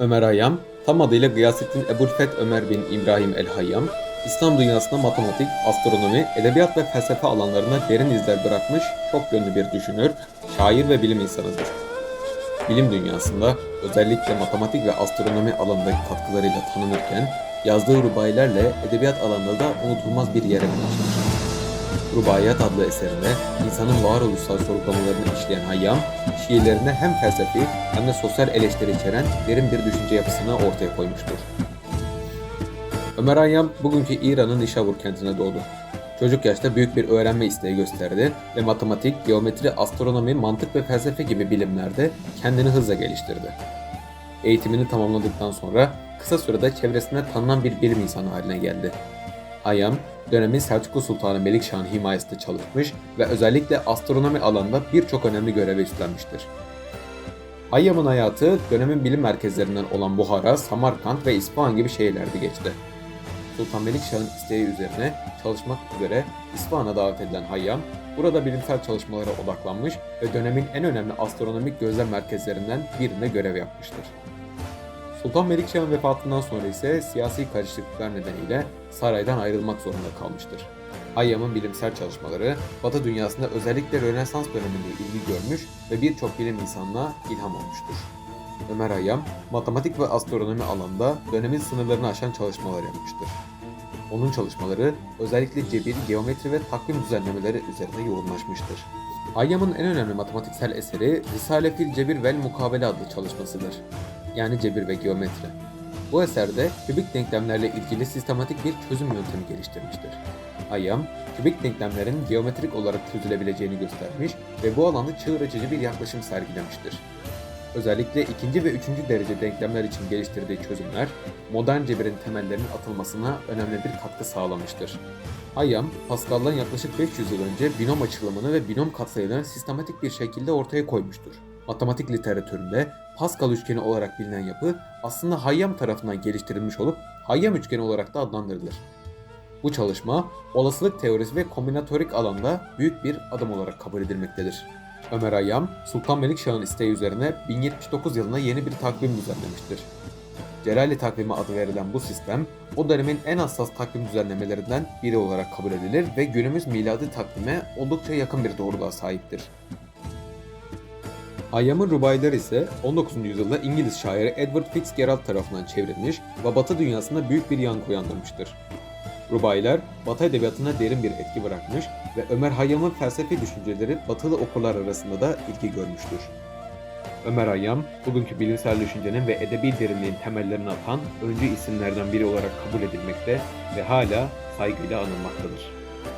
Ömer Hayyam, tam adıyla Gıyasettin Ebu'l-Feth Ömer bin İbrahim el-Hayyam, İslam dünyasında matematik, astronomi, edebiyat ve felsefe alanlarına derin izler bırakmış çok yönlü bir düşünür, şair ve bilim insanıdır. Bilim dünyasında özellikle matematik ve astronomi alanındaki katkılarıyla tanınırken, yazdığı rubayilerle edebiyat alanında da unutulmaz bir yere ulaşmıştır. Rubaiyat adlı eserinde insanın varoluşsal sorgulamalarını işleyen Hayyam, şiirlerinde hem felsefi hem de sosyal eleştiri içeren derin bir düşünce yapısını ortaya koymuştur. Ömer Hayyam bugünkü İran'ın Nişabur kentine doğdu. Çocuk yaşta büyük bir öğrenme isteği gösterdi ve matematik, geometri, astronomi, mantık ve felsefe gibi bilimlerde kendini hızla geliştirdi. Eğitimini tamamladıktan sonra kısa sürede çevresinde tanınan bir bilim insanı haline geldi. Hayyam, dönemin Selçuklu Sultanı Melikşah'ın himayesinde çalışmış ve özellikle astronomi alanında birçok önemli görevi üstlenmiştir. Hayyam'ın hayatı dönemin bilim merkezlerinden olan Buhara, Samarkand ve İsfahan gibi şehirlerde geçti. Sultan Melikşah'ın isteği üzerine çalışmak üzere İsfahan'a davet edilen Hayyam, burada bilimsel çalışmalara odaklanmış ve dönemin en önemli astronomik gözlem merkezlerinden birinde görev yapmıştır. Sultan Melikşah'ın vefatından sonra ise siyasi karışıklıklar nedeniyle saraydan ayrılmak zorunda kalmıştır. Hayyam'ın bilimsel çalışmaları Batı dünyasında özellikle Rönesans döneminde ilgi görmüş ve birçok bilim insanına ilham olmuştur. Ömer Hayyam, matematik ve astronomi alanında dönemin sınırlarını aşan çalışmalar yapmıştır. Onun çalışmaları özellikle cebir, geometri ve takvim düzenlemeleri üzerine yoğunlaşmıştır. Hayyam'ın en önemli matematiksel eseri Risale fil Cebir vel Mukabele adlı çalışmasıdır. Yani cebir ve geometri. Bu eserde kübik denklemlerle ilgili sistematik bir çözüm yöntemi geliştirmiştir. Hayyam, kübik denklemlerin geometrik olarak çözülebileceğini göstermiş ve bu alanda çığır açıcı bir yaklaşım sergilemiştir. Özellikle ikinci ve üçüncü derece denklemler için geliştirdiği çözümler, modern cebirin temellerinin atılmasına önemli bir katkı sağlamıştır. Hayyam, Pascal'dan yaklaşık 500 yıl önce binom açılımını ve binom katsayılarını sistematik bir şekilde ortaya koymuştur. Matematik literatüründe Pascal üçgeni olarak bilinen yapı aslında Hayyam tarafından geliştirilmiş olup Hayyam üçgeni olarak da adlandırılır. Bu çalışma olasılık teorisi ve kombinatorik alanda büyük bir adım olarak kabul edilmektedir. Ömer Hayyam, Sultan Melikşah'ın isteği üzerine 1079 yılında yeni bir takvim düzenlemiştir. Celali takvimi adı verilen bu sistem, o dönemin en hassas takvim düzenlemelerinden biri olarak kabul edilir ve günümüz miladi takvime oldukça yakın bir doğruluğa sahiptir. Hayyam'ın rubayileri ise 19. yüzyılda İngiliz şairi Edward Fitzgerald tarafından çevrilmiş ve Batı dünyasında büyük bir yankı uyandırmıştır. Rubayiler, Batı edebiyatına derin bir etki bırakmış ve Ömer Hayyam'ın felsefi düşünceleri Batılı okurlar arasında da ilgi görmüştür. Ömer Hayyam, bugünkü bilimsel düşüncenin ve edebi derinliğin temellerini atan öncü isimlerden biri olarak kabul edilmekte ve hala saygıyla anılmaktadır.